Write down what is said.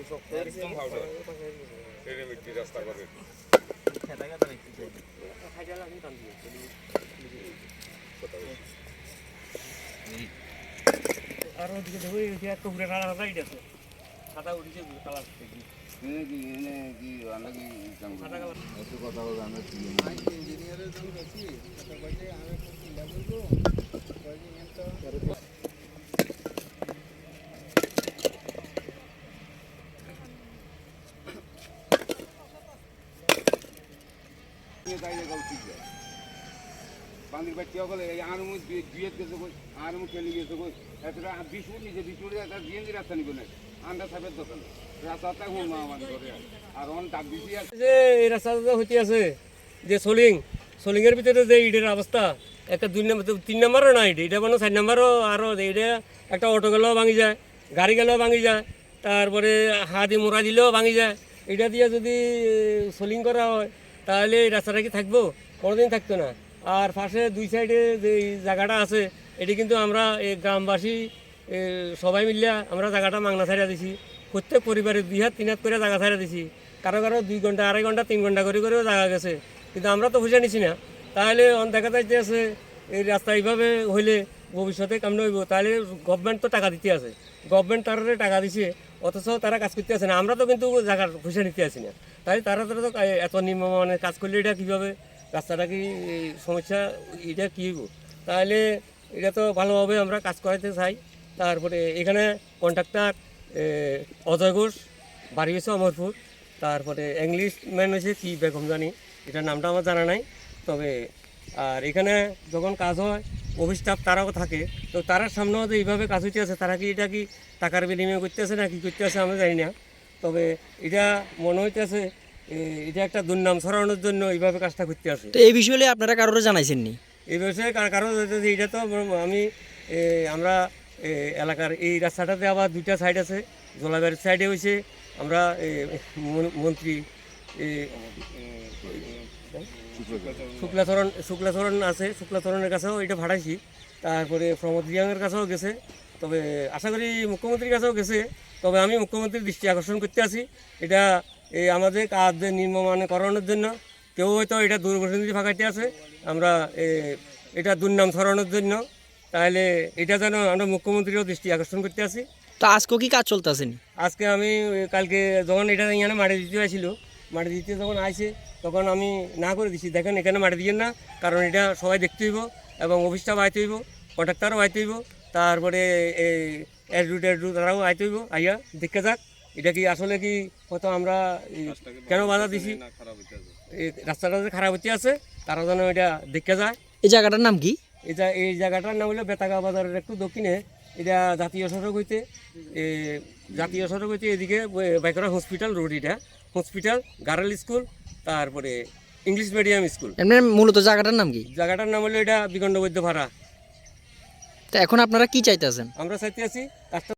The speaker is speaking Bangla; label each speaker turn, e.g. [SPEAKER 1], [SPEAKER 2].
[SPEAKER 1] একদম হাওড়া ট্রেনে মিট্টি রাস্তা করে
[SPEAKER 2] আর ওদিকে দেখো এই যে একটা ঘুরে সাদা সাদা ইট আছে উঠেছে কালার সাদা কালার
[SPEAKER 1] বান্দির বাচ্চা সকলে এই দুয়েত গেছে কই? গেছে কই? বিশ বিশ ফুটে একটা জিএনজি রাস্তা নিবে না আন্ডা সাপের দোকান। রাস্তাটা হুম আমার আর অন ডাক দিছি
[SPEAKER 2] যে এই রাস্তাটা হইতে আছে যে সোলিং সোলিং এর ভিতরে যে ইটের অবস্থা একটা দুই নম্বর তিন নম্বরও না ইট এটা মানে চার নম্বরও আরও এটা একটা অটো গেলেও ভাঙি যায় গাড়ি গেলেও ভাঙি যায় তারপরে হাতি মোড়া দিলেও ভাঙি যায়। এটা দিয়ে যদি সোলিং করা হয় তাহলে এই রাস্তাটা কি থাকব? কোনোদিন থাকতো না। আর পাশে দুই সাইডে যে জায়গাটা আছে, এটি কিন্তু আমরা এই গ্রামবাসী সবাই মিলিয়া আমরা জায়গাটা মাংনা ছাড়িয়া দিছি। প্রত্যেক পরিবারে দুই হাত, তিন হাত করে জায়গা ছাড়িয়া দিছি। কারও কারও দুই ঘণ্টা, আড়াই ঘণ্টা, তিন ঘণ্টা করে করেও জায়গা গেছে। কিন্তু আমরা তো বুঝে নিছি না। তাহলে দেখা যাইতে আছে, এই রাস্তা এইভাবে হইলে ভবিষ্যতে কেমন হইব? তাহলে গভর্নমেন্ট তো টাকা দিতে আছে। গভর্নমেন্ট তারা টাকা দিছে, অথচ তারা কাজ করতে আসে না। আমরা তো কিন্তু জায়গার খুশি নিতে আসি না। তাই তারা তারা তো এত নিম্নমানের কাজ করলে এটা কীভাবে? রাস্তাটা কি সমস্যা, এটা কী তাহলে এটা তো ভালোভাবে আমরা কাজ করাতে চাই। তারপরে এখানে কন্ট্রাক্টর অজয় ঘোষ, বাড়ি অমরপুর। তারপরে ইংলিশ ম্যান হয়েছে কি বেগম জানি, এটার নামটা আমার জানা নাই। তবে, আর এখানে যখন কাজ হয় অফিস স্টাফ তারাও থাকে। তো তারার সামনেও যে এইভাবে কাজ হইতে আছে তারা কি এটা কি টাকার বিনিময় করতে আছে না কি করতে আছে আমরা জানি না। তবে এটা মনে হইতেছে এটা একটা দুর্নাম ছড়ানোর জন্য এইভাবে কাজটা করতে আছে
[SPEAKER 3] তো এই বিষয়ে আপনারা কারোর জানাইছেন নি
[SPEAKER 2] এই বিষয়ে কার- কারণ এটা তো আমি আমরা এলাকার এই রাস্তাটাতে আবার দুইটা সাইড আছে জলাবাড়ির সাইডে হয়েছে আমরা মন- মন্ত্রী শুক্লাচরণ শুক্লাচরণ আছে শুক্লাচরণের কাছেও এটা ভাড়াইছি তারপরে প্রমোদ রিয়াংয়ের কাছেও গেছে তবে আশা করি মুখ্যমন্ত্রীর কাছেও গেছে। তবে আমি মুখ্যমন্ত্রীর দৃষ্টি আকর্ষণ করতে আছি। এটা এই আমাদের কাজ করানোর জন্য কেউ হয়তো এটা দুর্ঘটনা ফাঁকাইতে আছে। আমরা এ, এটা দুর্নাম ছড়ানোর জন্য। তাহলে এটা যেন আমরা মুখ্যমন্ত্রীরও দৃষ্টি আকর্ষণ করতে আছি।
[SPEAKER 3] তো আজকেও কি কাজ চলতেছে
[SPEAKER 2] আজকে আমি কালকে যখন এটা এখানে মাটি দিতে হয়েছিল মাটি দিতে যখন আসে তখন আমি না করে দিছি। দেখেন এখানে মাটি দিয়েন না কারণ এটা সবাই দেখতে হইব এবং অফিসটাও আইতে হইব কন্ট্রাক্টারও আইতে হইব। তারপরে এই এডু টেডু তারাও আইতে হইব আইয়া দেখে যাক। এটা কি আসলে কি হয়তো আমরা কেন বাধা দিছি? এই রাস্তাটা যে খারাপ হচ্ছে আছে তারা যেন এটা দেখে যায়।
[SPEAKER 3] এই জায়গাটার নাম কি?
[SPEAKER 2] এটা এই জায়গাটার নাম হলো বেতাগা বাজারের একটু দক্ষিণে। এটা জাতীয় সড়ক হইতে জাতীয় সড়ক হইতে এদিকে বাইকরা হসপিটাল রোড এটা। হসপিটাল গার্ল স্কুল তারপরে ইংলিশ মিডিয়াম স্কুল
[SPEAKER 3] মূলত জায়গাটার নাম কি?
[SPEAKER 2] জায়গাটার নাম হলো এটা বিকণ্ড বৈদ্য ভাড়া
[SPEAKER 3] তো এখন আপনারা কি চাইতেছেন?
[SPEAKER 2] আমরা চাইতে আছি